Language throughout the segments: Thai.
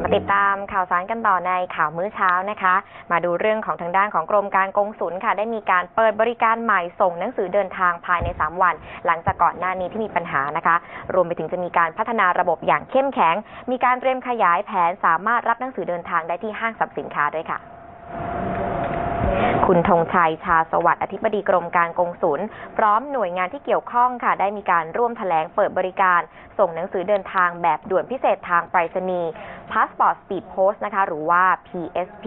มาติดตามข่าวสารกันต่อในข่าวมื้อเช้านะคะ มาดูเรื่องของทางด้านของกรมการกงสุลค่ะ ได้มีการเปิดบริการใหม่ส่งหนังสือเดินทางภายใน 3 วัน หลังจากก่อนหน้านี้ที่มีปัญหานะคะ รวมไปถึงจะมีการพัฒนาระบบอย่างเข้มแข็ง มีการเตรียมขยายแผนสามารถรับหนังสือเดินทางได้ที่ห้างสรรพสินค้าด้วยค่ะ คุณธงชัยชาสวัสดิ์อธิบดีกรมการกงสุลพร้อมหน่วยงานที่เกี่ยวข้องค่ะ ได้มีการร่วมแถลงเปิดบริการ ส่งหนังสือเดินทางแบบด่วนพิเศษทางไปรษณีย์ Passport Speed Post นะคะ หรือว่า PSP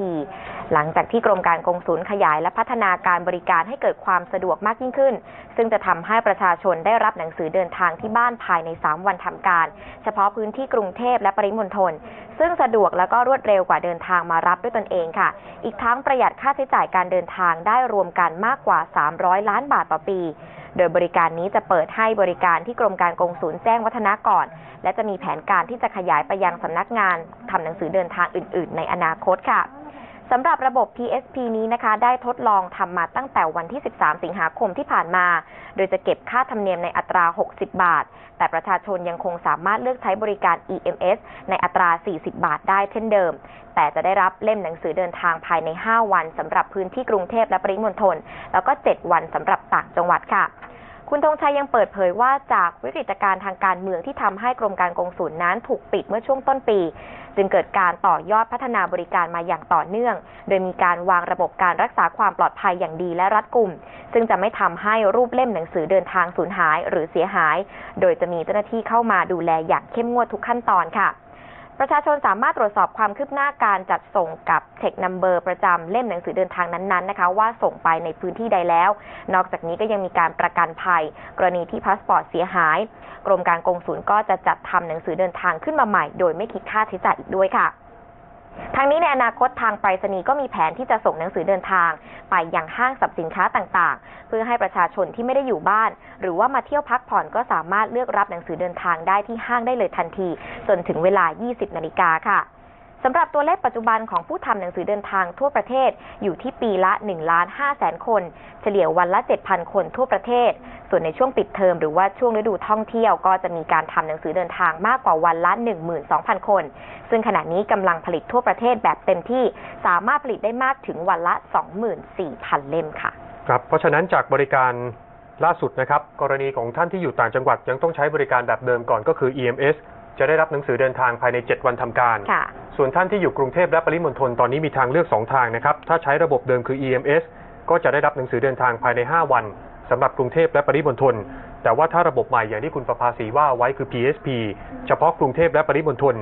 หลังจากที่กรมการกงสุลขยายและพัฒนาการบริการให้เกิดความสะดวกมากยิ่งขึ้น ซึ่งจะทำให้ประชาชนได้รับหนังสือเดินทางที่บ้านภายใน 3 วันทำการ เฉพาะพื้นที่กรุงเทพและปริมณฑลซึ่งสะดวกและก็รวดเร็วกว่าเดินทางมารับด้วยตนเองค่ะ อีกทั้งประหยัดค่าใช้จ่ายการเดินทางได้รวมกันมากกว่า 300 ล้านบาทต่อปี โดยบริการนี้จะเปิดให้บริการที่กรมการกงสุลแจ้งวัฒนะก่อน และจะมีแผนการที่จะขยายไปยังสำนักงานทำหนังสือเดินทางอื่น ๆ ในอนาคตค่ะ สำหรับระบบ PSP นี้นะคะ ได้ทดลองทำมาตั้งแต่วันที่ 13 สิงหาคมที่ผ่านมา โดยจะเก็บค่าธรรมเนียมในอัตรา 60 บาท แต่ประชาชนยังคงสามารถเลือกใช้บริการ EMS ในอัตรา 40 บาทได้เช่นเดิม แต่จะได้รับเล่มหนังสือเดินทางภายใน 5 วันสำหรับพื้นที่กรุงเทพและปริมณฑล แล้วก็ 7 วันสำหรับต่างจังหวัดค่ะ คุณธงชัยยังเปิดเผยว่าจากวิกฤตการณ์ทางการเมืองที่ทำให้กรมการกงสุลนั้นถูกปิดเมื่อช่วงต้นปี จึงเกิดการต่อยอดพัฒนาบริการมาอย่างต่อเนื่อง โดยมีการวางระบบการรักษาความปลอดภัยอย่างดีและรัดกุม ซึ่งจะไม่ทำให้รูปเล่มหนังสือเดินทางสูญหายหรือเสียหาย โดยจะมีเจ้าหน้าที่เข้ามาดูแลอย่างเข้มงวดทุกขั้นตอนค่ะ ประชาชนสามารถตรวจสอบความคืบหน้าการจัดส่งกับเช็คนัมเบอร์ประจำเล่มหนังสือเดินทางนั้นๆนะคะ ว่าส่งไปในพื้นที่ใดแล้ว นอกจากนี้ก็ยังมีการประกันภัย กรณีที่พาสปอร์ตเสียหาย กรมการกงสุลก็จะจัดทำหนังสือเดินทางขึ้นมาใหม่ โดยไม่คิดค่าใช้จ่ายอีกด้วยค่ะ ทางนี้ในอนาคตทางไปรษณีย์ก็มีแผนที่จะส่งหนังสือเดินทาง ไปยังห้างสรรพสินค้าต่างๆ เพื่อให้ประชาชนที่ไม่ได้อยู่บ้าน หรือว่ามาเที่ยวพักผ่อนก็สามารถเลือกรับหนังสือเดินทางได้ที่ห้างได้เลยทันที จนถึงเวลา 20 นาฬิกาค่ะ สำหรับตัวเลขปัจจุบันของผู้ทำหนังสือเดินทางทั่วประเทศอยู่ที่ปีละ1ล้าน5แสนคน เฉลี่ยวันละ 7,000 คนทั่วประเทศ ส่วนในช่วงปิดเทอมหรือว่าช่วงฤดูท่องเที่ยวก็จะมีการทำหนังสือเดินทางมากกว่าวันละ 12,000 คน ซึ่งขณะนี้กำลังผลิตทั่วประเทศแบบเต็มที่สามารถผลิตได้มากถึงวันละ 24,000 เล่มค่ะ ครับ เพราะฉะนั้นจากบริการล่าสุดนะครับ กรณีของท่านที่อยู่ต่างจังหวัดยังต้องใช้บริการแบบเดิมก่อนก็คือ EMS จะได้รับหนังสือเดินทางภายใน 7 วันทำการ ค่ะ ส่วนท่านที่อยู่กรุงเทพและปริมณฑลตอนนี้มีทางเลือก 2 ทางนะครับ ถ้าใช้ระบบเดิมคือ EMS ก็จะได้รับหนังสือเดินทางภายใน 5 วันสำหรับกรุงเทพและปริมณฑล แต่ว่าถ้าระบบใหม่อย่างที่คุณประภาสีว่าไว้คือ PSP เฉพาะกรุงเทพและปริมณฑล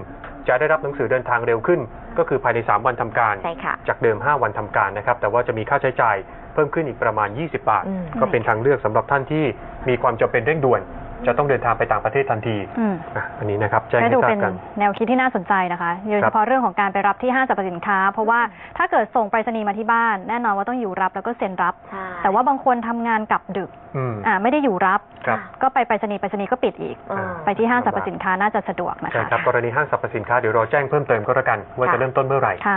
จะได้รับหนังสือเดินทางเร็วขึ้น ก็คือภายใน 3 วันทำการ ใช่ค่ะจากเดิม 5 วันทำการนะครับ แต่ว่าจะมีค่าใช้จ่ายเพิ่มขึ้นอีกประมาณ 20 บาท อืม ก็เป็นทางเลือกสำหรับท่านที่มีความจำเป็นเร่งด่วน จะต้องเดินทางไปต่างประเทศทันทีอืม อะอันนี้นะครับแจ้งก็ให้ดูทราเป็บนกัน แนวคิดที่น่าสนใจนะคะ โดยเฉพาะเรื่องของการไปรับที่ห้างสรรพสินค้า เพราะว่าถ้าเกิดส่งไปรษณีย์มาที่บ้าน แน่นอนว่าต้องอยู่รับแล้วก็เซ็นรับ ใช่แต่ว่าบางคนทำงานกลับดึกอืมอ่าไม่ได้อยู่รับ ครับ ก็ไปไปรษณีย์ไปรษณีย์ก็ปิดอีกอืมไปที่ห้างสรรพสินค้าน่าจะสะดวกนะใช่คะ ครับ กรณีห้างสรรพสินค้าเดี๋ยวรอแจ้งเพิ่มเติมก็แล้วกัน ว่าจะค่ะเริ่มต้นเมื่อไหร่ ค่ะ